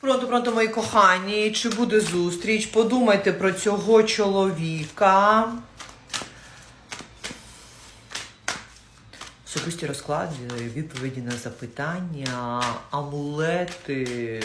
Пронто, пронто, мої кохані, чи буде зустріч? Подумайте про цього чоловіка. Особисті розклади, відповіді на запитання, амулети,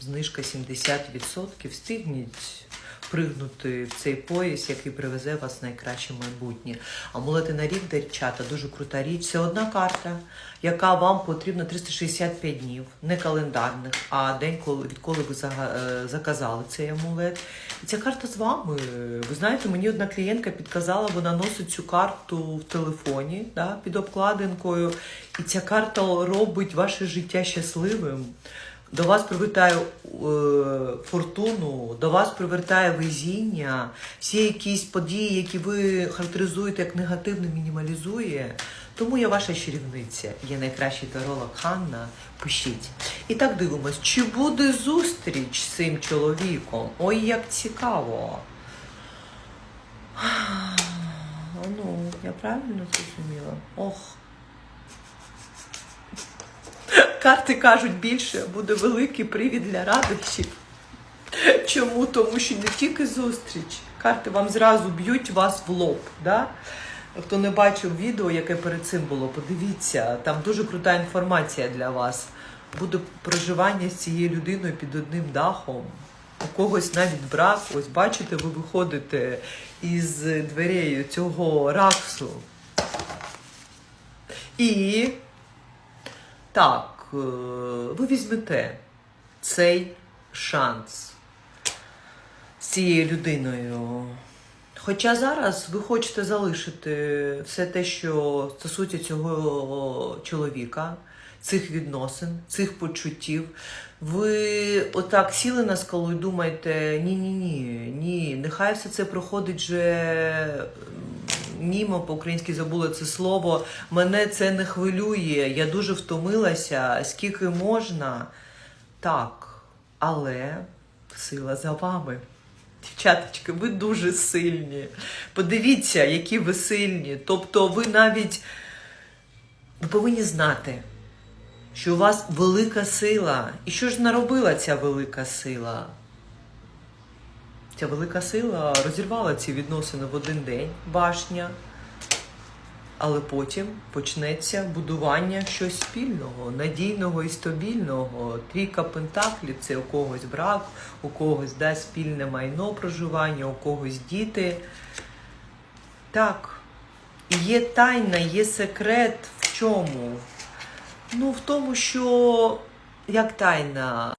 знижка 70%. Встигніть пригнути в цей пояс, який привезе вас в найкраще майбутнє. Амулети на рік дівчата, дуже крута річ. Це одна карта, яка вам потрібна 365 днів, не календарних, а день, коли відколи ви е, заказали цей амулет. І ця карта з вами. Ви знаєте, мені одна клієнтка підказала, вона носить цю карту в телефоні да, під обкладинкою. І ця карта робить ваше життя щасливим. До вас привертає е, фортуну, до вас привертає везіння, всі якісь події, які ви характеризуєте як негативно, мінімалізує. Тому я ваша чарівниця, я найкращий таролог Ханна. Пишіть. І так дивимось, чи буде зустріч з цим чоловіком? Ой, як цікаво. Ну, я правильно зрозуміла? Ох. Карти кажуть більше, буде великий привід для радощів. Чому? Тому що не тільки зустріч. Карти вам зразу б'ють вас в лоб. Да? Хто не бачив відео, яке перед цим було, подивіться, там дуже крута інформація для вас. Буде проживання з цією людиною під одним дахом. У когось навіть брак. Ось бачите, ви виходите із дверей цього раксу. І так, ви візьмете цей шанс з цією людиною. Хоча зараз ви хочете залишити все те, що стосується цього чоловіка, цих відносин, цих почуттів. Ви отак сіли на скалу і думаєте, ні-ні-ні, ні, нехай все це проходить же мімо, по-українськи забула це слово. Мене це не хвилює, я дуже втомилася, скільки можна. Так, але сила за вами. Дівчаточки, ви дуже сильні. Подивіться, які ви сильні. Тобто, ви навіть ви повинні знати, що у вас велика сила. І що ж наробила ця велика сила? Ця велика сила розірвала ці відносини в один день, башня. Але потім почнеться будування щось спільного, надійного і стабільного. Трійка пентаклів це у когось брак, у когось да, спільне майно проживання, у когось діти. Так. Є тайна, є секрет в чому? Ну, в тому, що як тайна.